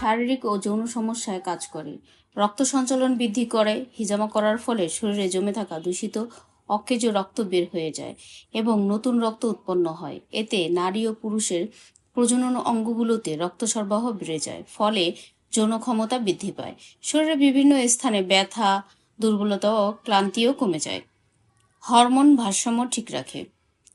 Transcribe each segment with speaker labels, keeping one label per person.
Speaker 1: শারীরিক ও যৌন সমস্যায় কাজ করে। রক্ত সঞ্চালন বৃদ্ধি করে, হিজামা করার ফলে শরীরে জমে থাকা দূষিত, অকেজ রক্ত বের হয়ে যায় এবং নতুন রক্ত উৎপন্ন হয়। এতে নারী ও পুরুষের প্রজনন অঙ্গগুলোতে রক্ত সরবরাহ বেড়ে যায়, ফলে যৌন ক্ষমতা বৃদ্ধি পায়। শরীরের বিভিন্ন স্থানে ব্যথা, দুর্বলতা ও ক্লান্তিও কমে যায়। হরমোন ভারসাম্য ঠিক রাখে।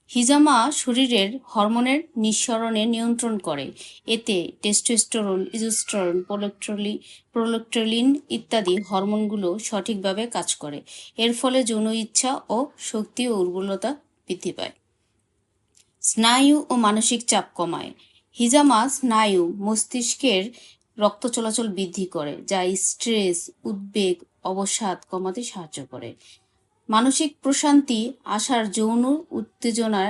Speaker 1: হিজামা শরীরের হরমোনের নিঃসরণে নিয়ন্ত্রণ করে। এতে টেস্টোস্টেরন ইজোস্টেরন প্রোলেক্ট্রলি প্রোলেক্ট্রলিন ইত্যাদি হরমোনগুলো সঠিকভাবে কাজ করে। এর ফলে যৌন ইচ্ছা ও শক্তি ও উর্বরতা বৃদ্ধি পায়। স্নায়ু ও মানসিক চাপ কমায়। হিজামা স্নায়ু মস্তিষ্কের রক্ত চলাচল বৃদ্ধি করে, যা স্ট্রেস উদ্বেগ, অবসাদ কমাতে সাহায্য করে। মানসিক প্রশান্তি আসার যৌন উত্তেজনা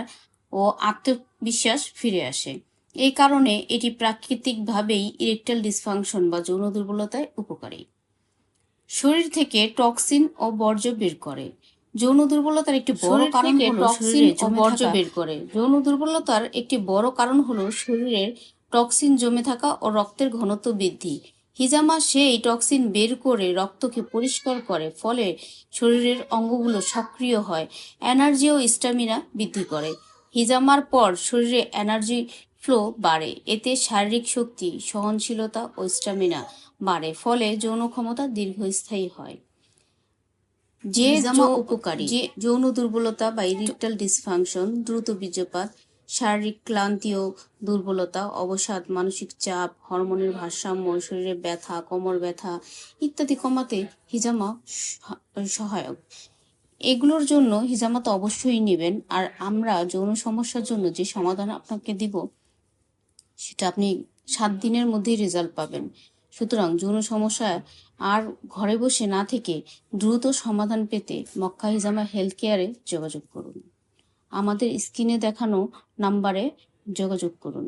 Speaker 1: ও আত্মবিশ্বাস ফিরে আসে। এই কারণে এটি প্রাকৃতিকভাবেই ইরেকটাল ডিসফাংশন বা যৌন দুর্বলতায় উপকারী। শরীর থেকে টক্সিন ও বর্জ্য বের করে। যৌন দুর্বলতার একটি বড় কারণ হলো
Speaker 2: টক্সিন
Speaker 1: শরীরে
Speaker 2: ও বর্জ্য
Speaker 1: বের করে। যৌন দুর্বলতার একটি বড় কারণ হলো শরীরের টক্সিন জমে থাকা ও রক্তের ঘনত্ব বৃদ্ধি। হিজামা সেই টক্সিন বের করে রক্তকে পরিষ্কার করে ফলে শরীরের অঙ্গগুলো সক্রিয় হয় এনার্জি ও স্ট্যামিনা বৃদ্ধি করে হিজামার পর শরীরে এনার্জি ফ্লো বাড়ে এতে শারীরিক শক্তি সহনশীলতা ও স্ট্যামিনা বাড়ে ফলে যৌন ক্ষমতা দীর্ঘস্থায়ী হয় যে
Speaker 2: উপকারী।
Speaker 1: যে যৌন দুর্বলতা বা ইরিকটাল ডিসফাংশন দ্রুত বীর্যপাত শারীরিক ক্লান্তি ও দুর্বলতা, অবসাদ, মানসিক চাপ, হরমোনের ভারসাম্য, শরীরে ব্যথা, কোমর ব্যথা ইত্যাদি কমাতে হিজামা সহায়ক। এগুলোর জন্য হিজামা তো অবশ্যই নেবেন। আর আমরা যৌন সমস্যার জন্য যে সমাধান আপনাকে দিব, সেটা আপনি সাত দিনের মধ্যেই রেজাল্ট পাবেন। সুতরাং যৌন সমস্যা আর ঘরে বসে না থেকে দ্রুত সমাধান পেতে মক্কা হিজামা হেলথ কেয়ারে যোগাযোগ করুন। আমাদের স্ক্রিনে দেখানো নাম্বারে যোগাযোগ করুন।